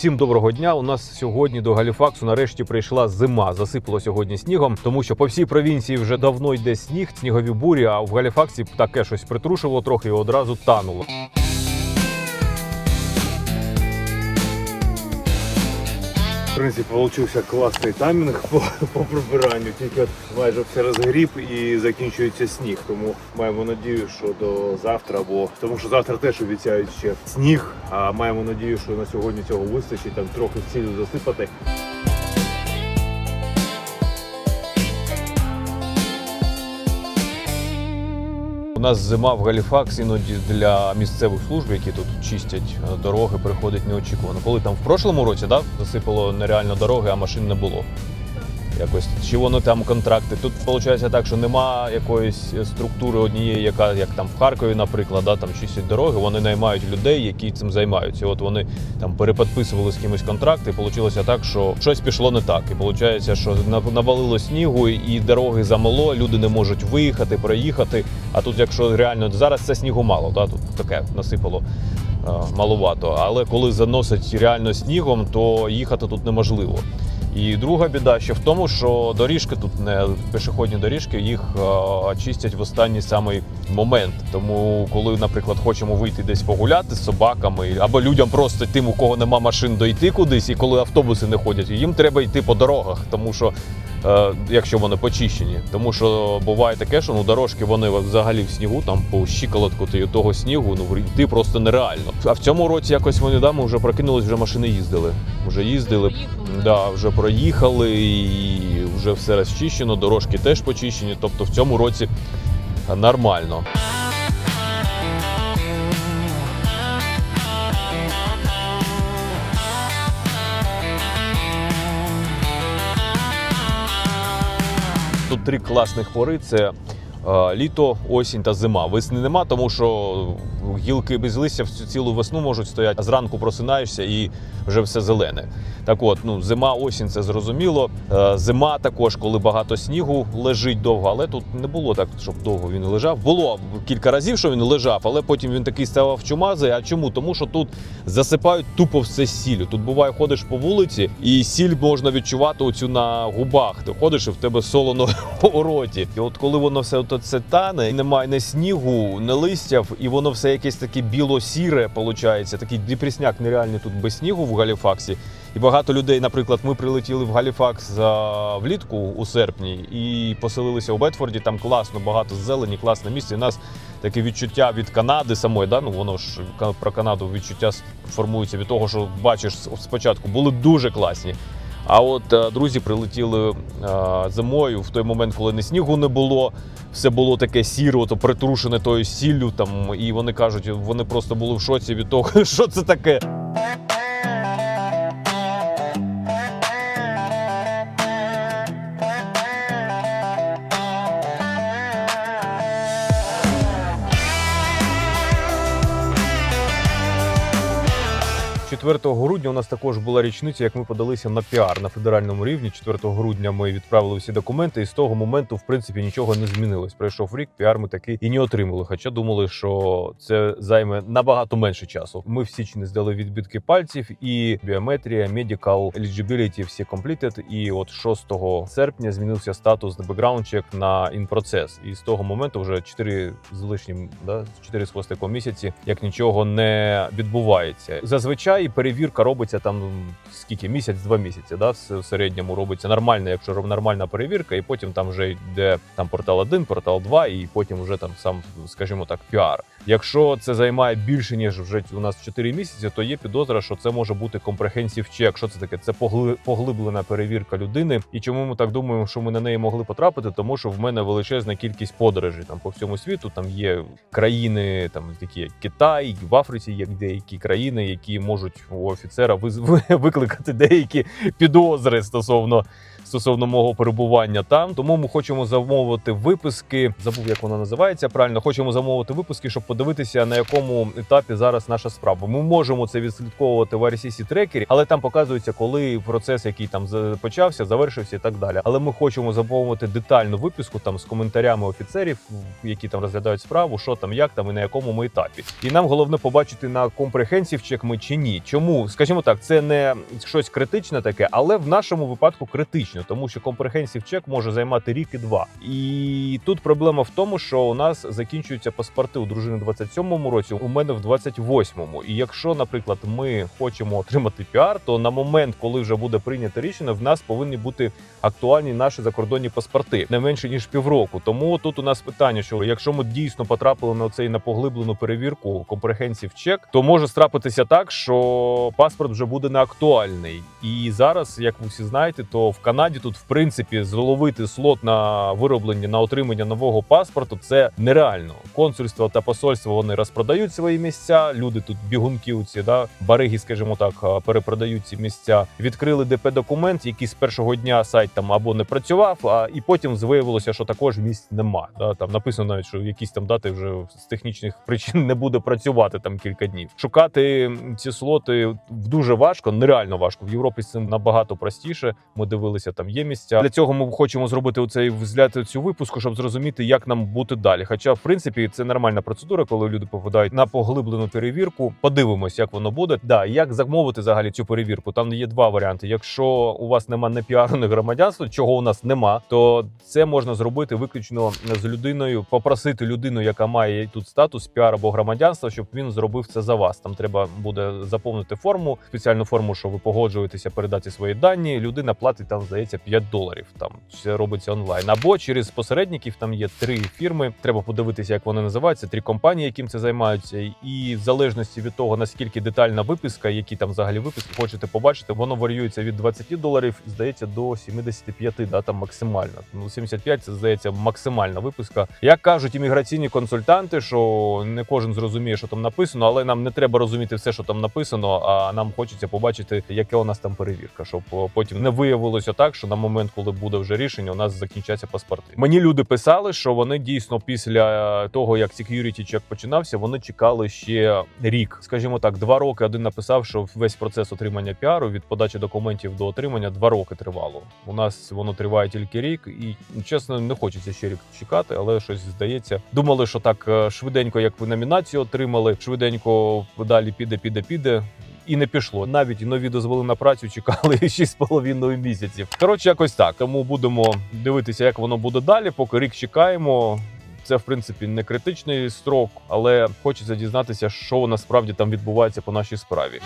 Всім доброго дня. У нас сьогодні до Галіфаксу нарешті прийшла зима. Засипало сьогодні снігом, тому що по всій провінції вже давно йде сніг, снігові бурі. А в Галіфаксі таке щось притрушило трохи і одразу тануло. Принципі, вийшов класний таймінг по, по прибиранню. Тільки от майже все розгріб і закінчується сніг. Тому маємо надію, що до завтра, бо тому що завтра теж обіцяють ще сніг. А маємо надію, що на сьогодні цього вистачить там трохи в цілю засипати. Нас зима в Галіфакс, іноді для місцевих служб, які тут чистять е, дороги, приходить неочікувано. Коли там в прошлому році да, засипало нереально дороги, а машин не було. Якось чи воно там контракти. Тут виходить так, що нема якоїсь структури однієї, яка як там в Харкові, наприклад, да, там чистять дороги. Вони наймають людей, які цим займаються. От вони там переподписували з кимось контракти. Вийшло так, що щось пішло не так. І виходить, що навалило снігу, і дороги замело, люди не можуть виїхати, проїхати. А тут, якщо реально зараз це снігу мало, да, тут таке насипало. е, Маловато, але коли заносить реально снігом, то їхати тут неможливо. І друга біда ще в тому, що доріжки тут не пішохідні доріжки, їх е, чистять в останній самий момент. Тому, коли, наприклад, хочемо вийти десь погуляти з собаками, або людям просто тим, у кого нема машин, дойти кудись, і коли автобуси не ходять, їм треба йти по дорогах, тому що. Е, Якщо вони почищені, тому що буває таке, що ну дорожки вони взагалі в снігу, там по щиколотку ти того снігу, ну йти просто нереально. А в цьому році якось вони да, ми вже прокинулись, вже машини їздили. Вже їздили, Да, вже проїхали і вже все розчищено, дорожки теж почищені. Тобто в цьому році нормально. Тут три класних пори: це літо, осінь та зима. Весни нема, тому що гілки без листя всю цілу весну можуть стояти, зранку просинаєшся і вже все зелене. Так от, ну зима, осінь це зрозуміло. Е, Зима також, коли багато снігу лежить довго, але тут не було так, щоб довго він лежав. Було кілька разів, що він лежав, але потім він такий ставав чумазий. А чому? Тому що тут засипають тупо все сіллю. Тут буває, ходиш по вулиці, і сіль можна відчувати оцю на губах. Ти ходиш і в тебе солоно у роті. І от коли воно все от це тане, немає ні снігу, ні листяв, і воно все якесь таке біло-сіре, виходить, такий депресняк нереальний тут без снігу в Галіфаксі. І багато людей, наприклад, ми прилетіли в Галіфакс а, влітку у серпні і поселилися у Бетфорді. Там класно, багато зелені, класне місце. І у нас таке відчуття від Канади самої, да? ну воно ж про Канаду відчуття формується від того, що бачиш спочатку, були дуже класні. А от е, друзі прилетіли е, зимою в той момент, коли не снігу не було, все було таке сіро, то притрушене тою сіллю. Там і вони кажуть, вони просто були в шоці від того, що це таке. – 4 грудня у нас також була річниця, як ми подалися на піар на федеральному рівні. 4 грудня ми відправили всі документи, і з того моменту, в принципі, нічого не змінилось. Пройшов рік, піар ми таки і не отримали. Хоча думали, що це займе набагато менше часу. Ми в січні здали відбитки пальців і біометрія, medical eligibility всі completed. І от 6 серпня змінився статус на check на process. І з того моменту вже 4 з лишнім, да, 4 з хвостиком місяці, як нічого не відбувається. Зазвичай перевірка робиться там скільки місяць-два місяці. Да, в середньому робиться нормально, якщо нормальна перевірка, і потім там вже йде там портал 1, портал 2, і потім вже там сам, скажімо так, піар. Якщо це займає більше ніж вже у нас 4 місяці, то є підозра, що це може бути comprehensive check. Що це таке? Це погли- поглиблена перевірка людини. І чому ми так думаємо, що ми на неї могли потрапити? Тому що в мене величезна кількість подорожей там по всьому світу. Там є країни, там такі як Китай, в Африці є деякі країни, які можуть у офіцера викликати деякі підозри стосовно. Стосовно мого перебування там, тому ми хочемо замовити виписки. Забув, як вона називається правильно. Хочемо замовити виписки, щоб подивитися на якому етапі зараз наша справа. Ми можемо це відслідковувати в RCC трекері, але там показується, коли процес, який там почався, завершився і так далі. Але ми хочемо замовити детальну виписку там з коментарями офіцерів, які там розглядають справу, що там, як там і на якому ми етапі. І нам головне побачити на компрехенсів чек ми чи ні. Чому? Скажімо так, це не щось критичне таке, але в нашому випадку критично, тому що comprehensive check може займати рік і два. І тут проблема в тому, що у нас закінчуються паспорти у дружини в 27-му році, у мене в 28-му. І якщо, наприклад, ми хочемо отримати піар, то на момент, коли вже буде прийнято рішення, в нас повинні бути актуальні наші закордонні паспорти не менше ніж півроку. Тому тут у нас питання, що якщо ми дійсно потрапили на цей на поглиблену перевірку comprehensive check, то може страпитися так, що паспорт вже буде не актуальний. І зараз, як ви всі знаєте, то в Канаді тут в принципі зловити слот на вироблення на отримання нового паспорту це нереально. Консульства та посольства вони розпродають свої місця. Люди тут бігунки, у ці да бариги, скажімо так, перепродають ці місця. Відкрили ДП документ, який з першого дня сайт там або не працював, а і потім виявилося, що також місць нема. Да, там написано навіть, що якісь там дати вже з технічних причин не буде працювати там кілька днів. Шукати ці слоти дуже важко, нереально важко. В Європі з цим набагато простіше. Ми дивилися, там є місця. Для цього ми хочемо зробити оцей взгляд цю випуску, щоб зрозуміти, як нам бути далі. Хоча, в принципі, це нормальна процедура, коли люди попадають на поглиблену перевірку. Подивимось, як воно буде. Да, як замовити взагалі цю перевірку? Там є два варіанти. Якщо у вас нема не піару, громадянства, чого у нас нема, то це можна зробити виключно з людиною, попросити людину, яка має тут статус піар або громадянства, щоб він зробив це за вас. Там треба буде заповнити форму, спеціальну форму, що ви погоджуєтеся передати свої дані. Людина платить там, здається, 5 доларів. Там це робиться онлайн. Або через посередників там є три фірми. Треба подивитися, як вони називаються. Три компанії, яким це займаються, і в залежності від того наскільки детальна виписка, які там взагалі виписки хочете побачити, воно варіюється від 20 доларів, здається, до 75, да, там максимально. Ну 75 це здається максимальна виписка. Як кажуть імміграційні консультанти, що не кожен зрозуміє, що там написано, але нам не треба розуміти все, що там написано. А нам хочеться побачити, яке у нас там перевірка, щоб потім не виявилося так, що на момент, коли буде вже рішення, у нас закінчаться паспорти. Мені люди писали, що вони дійсно після того, як security check починався, вони чекали ще рік. Скажімо так, два роки. Один написав, що весь процес отримання піару від подачі документів до отримання два роки тривало. У нас воно триває тільки рік, і чесно, не хочеться ще рік чекати, але щось здається. Думали, що так е, швиденько, як ви номінацію отримали, швиденько далі піде, піде, піде. І не пішло. Навіть нові дозволи на працю чекали 6,5 місяців. Коротше, якось так. Тому будемо дивитися, як воно буде далі. Поки рік чекаємо. Це в принципі не критичний строк, але хочеться дізнатися, що насправді там відбувається по нашій справі.